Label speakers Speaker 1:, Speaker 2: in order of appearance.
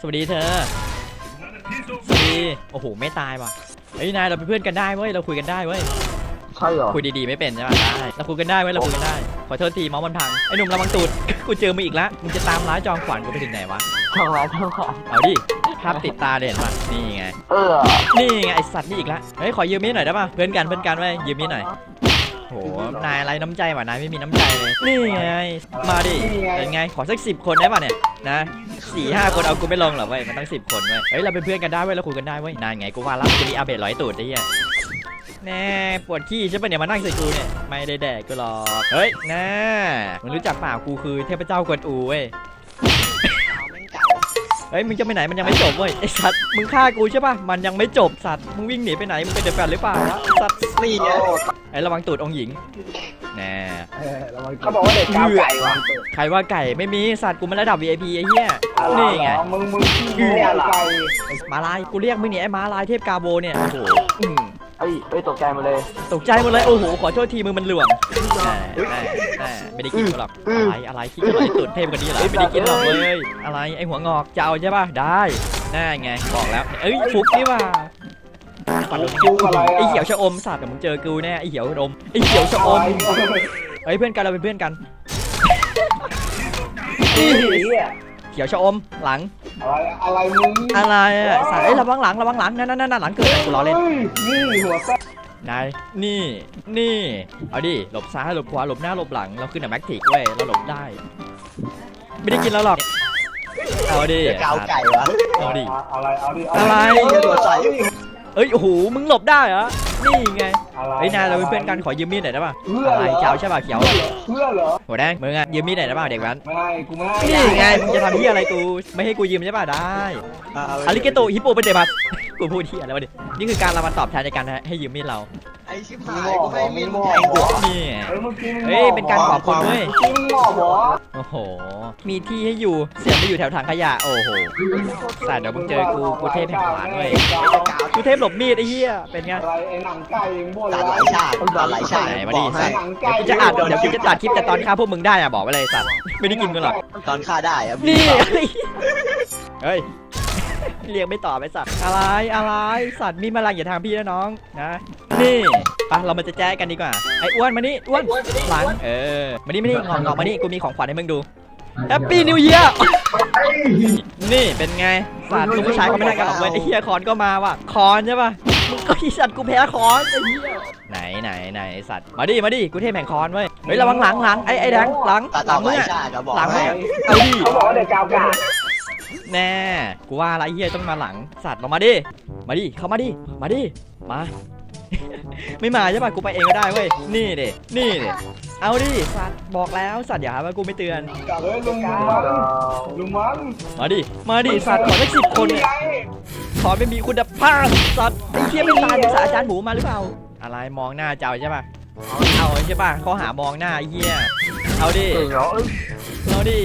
Speaker 1: สวัสดีเธอ สวัสดี โอ้โห ไม่ตายว่ะเฮ้ยนายเราเป็นเพื่อนกันได้เว้ย เราคุยกันได้เว้ย
Speaker 2: ใช่เหรอ
Speaker 1: คุยดีๆไม่เป็นใช่ป่ะได้ เราคุยกันได้เว้ย เราคุยกันได้ ขอโทษทีเมาส์มันพัง ไอ้หนุ่มระวังตูด กูเจอมาอีกแล้วมึงจะตามร้ายจองขวัญกูไปถึงไหนวะ
Speaker 2: ช่างร้านช่างขวาน
Speaker 1: เอาดิ ภาพติดตาเลยเห็นป่ะนี่ไง
Speaker 2: เออ
Speaker 1: นี่ไงไอสัตว์นี่อีกแล้วเฮ้ยขอยืมมีดหน่อยได้ป่ะ เพื่อนกันเพื่อนกันไว้ยยืมมีดหน่อย โห นายอะไรน้ำใจวะนายไม่มีน้ำใจเลย นี่ไง มาดิ เป็นไง ขอสักสิบคนได้ป่ะเนี่ย นะสี่ห้าคนเอากูไม่ลงหรอกเว้ย มันต้องสิบคนเว้ย เฮ้ย เราเป็นเพื่อนกันได้เว้ย เราคุยกันได้เว้ย นายไงกูว่าแล้วจะมีอาเบะร้อยตูดไอ้เหี้ยแน่ปวดขี้ใช่ปะเนี่ยมานั่งใส่กูเนี่ยไม่ได้แดกกูหรอก เฮ้ยน่ามึงรู้จักเปล่ากูคือเทพเจ้ากวนอูเว้ย เฮ้ยมึงจะไปไหนมันยังไม่จบเว้ยไอสัตว์มึงฆ่ากูใช่ป่ะมันยังไม่จบสัตว์มึงวิ่งหนีไปไหนมึงเป็นเดือดแปดหรือเปล่าวะสัตว์
Speaker 2: นี่ไง
Speaker 1: ไอ้ระวังตูดองค์หญิงแน่
Speaker 2: เขาบอกว่าเด็กก้าวไก่วะ
Speaker 1: ใครว่าไก่ไม่มีสัตว์กูมันระดับ VIP ไอ้เหี้ยนี่ไง
Speaker 2: มึงมึงขี้เนี่ยไก่
Speaker 1: มาลายกูเรียกมึงเนี่ยไอ้มาลายเทพกาโบเนี่ยโอ้โหอืม
Speaker 2: ไอ้ไอ้ตกใจมาเลย
Speaker 1: ตกใจหมดเลยโอ้โหขอโทษทีมึงมันหลวง แน่แน่แน่ไม่ได้กินกูหรอกอะไรอะไรที่จะมาตูดเทพกว่านี้เหรอไม่ได้กินหรอกเว้ยอะไรไอ้หัวงอกจะเอาใช่ป่ะได้น่าไงบอกแล้วเอ้ยฟุกนี่ว่าฝัน
Speaker 2: จุกอะไร
Speaker 1: ไอเขียวชะอมสัตว์แต่มึงเจอกูแน่ไอเขียวชะอมไอเขียวชะอมเฮ้ยเพื่อนกันเราเป็นเพื่อนกัน
Speaker 2: นี่
Speaker 1: เขียวชะอมหลัง
Speaker 2: อะไรอะไรมึง
Speaker 1: อะไรอะสัตว์เอ้ยระวังหลังระวังหลังนั่นนั่นนั่นหลังเกิดกูล้อเล่น
Speaker 2: นี่หัวแป๊บ
Speaker 1: นายนี่ นี่ เอาดิ หลบซ้ายหลบขวา หลบหน้า หลบหลัง เราขึ้นแต่แม็กติกเว้ย เราหลบได้ ไม่ได้กินแล้วหรอก เอาดิ
Speaker 3: เกาไก่วะ
Speaker 1: เอาดิ
Speaker 2: อะไรเอาดิ
Speaker 1: อะไร
Speaker 3: ตัวใส่
Speaker 1: เอ้ย โอ้โห มึงหลบได้เหรอ นี่ไง
Speaker 2: อะไร
Speaker 1: เฮ้ยนายเราเป็นเพื่อนกันขอยืมมีดหน่อยได้ป่ะ
Speaker 2: เพื่อ
Speaker 1: อะไร
Speaker 2: เหรอ
Speaker 1: เจ้าใช่ป่ะเขียว
Speaker 2: เพื่อเหรอ
Speaker 1: หัวแดงมึงอะยืมมีดหน่อยได้ป่ะเด็กแว้น
Speaker 2: ไม่ให้กูไม่ให้
Speaker 1: นี่ไง มึงจะทำที่อะไรกู ไม่ให้กูยืมใช่ป่ะได้อาริเกโตฮิปโปเป็นเดบัส กูพูดที่อะไรวะดินี่คือการเรามาตอบแทนในการให้ยืมมีดเรา
Speaker 3: ไอชิบ
Speaker 2: มึ
Speaker 3: หางย
Speaker 2: บอก
Speaker 3: กูให้
Speaker 2: มึ
Speaker 3: มี
Speaker 2: ง
Speaker 3: ด
Speaker 2: บอ
Speaker 3: แทงหัว
Speaker 2: ก
Speaker 1: นี่
Speaker 2: เฮ้ยเมื่อกี้มึง
Speaker 1: เฮ้ยเป็นการขอบคุณเว้ย
Speaker 2: เมื่อกี้มึงบอกเหรอ
Speaker 1: โอ้โห มีที่ให้อยู่เสียไปอยู่แถวถังขยะโอ้โหแต่เดี๋ยวมึงเจอกูกูเทพแห่งขวานเว้ยกูเทพหลบมีดไอ้เหี้ยเป็นไง
Speaker 2: อะไรไอ้หนังไก่ยังบ่น
Speaker 3: ตัดหลายชาติตัดหลายชาติ
Speaker 1: ไหนมา
Speaker 3: บ
Speaker 1: ดิ
Speaker 3: อกให้
Speaker 1: สัตว์เดี๋ยวกูจะอัดเดี๋ยวกูจะตัดคลิปแต่ตอนฆ่าพวกมึงได้อะบอกไว้เลยสัตว์ไม่ได้กินกูหรอก
Speaker 3: ตอนฆ่าได้อะ
Speaker 1: นี่เฮ้ย เรียกไม่ตอบไอ้สัตว์อะไรอะไรสัตว์มีมาลังอย่าทางพี่นะน้องนะนี่ไปเรามาจะแจ้กันดีกว่าไอ้อ้วนมานี่อ้วนหลังเออมานี่มานี่งอกงอกมานี่กูมีของขวัญให้มึงดูแฮปปี้นิวเยียร์นี่เป็นไงสัตว์ลูกผู้ชายเขาไม่ได้กันหรอกเว้ยไอ้เฮียคอนก็มาว่ะคอนใช่ป่ะมึงก็อีสัตว์กูแพ้คอนไอ้เหี้ยไหนไหนไหนไอ้สัตว์มาดิมาดิกูเทพแห่งคอนเว้ยเฮ้ยระวังหลังหลังไอ้ไอ้แดงหลัง
Speaker 3: ตัด
Speaker 1: หลัง
Speaker 3: ห
Speaker 1: มึ
Speaker 3: ลางย
Speaker 1: อะ
Speaker 3: ชาติก็บอก
Speaker 1: หลังมึ
Speaker 3: ให้
Speaker 1: งอะเอาดิ
Speaker 2: เขาบอกว่าเด็กก้าวไก่
Speaker 1: แน่กูว่าอะไรเฮียต้องมาหลังสัตว์ลงมาดิมาดิเข้ามาดิมาดิมา ไม่มาใช่ป่ะกูไปเองก็ได้เว้ยนี่เด็นี่เด็เอาดิสัตว์บอกแล้วสัตว์อย่าหาว่ากูไม่เตือน
Speaker 2: กลับเลยลุงมันลุงมัน
Speaker 1: มาดิมาดิสัตว์ขอสักสิบคนเนี่ยขอไม่มีคุณภาพสัตว์ไอ้เทียไม่ตายภาษาอาจารย์หมูมาหรือเปล่าอะไรมองหน้าเจ้าใช่ป่ะเอาใช่ป่ะเขาหามองหน้าไอ้เฮียเอาดิ
Speaker 2: เก่งเหรอเอ้ย
Speaker 1: เอาดิ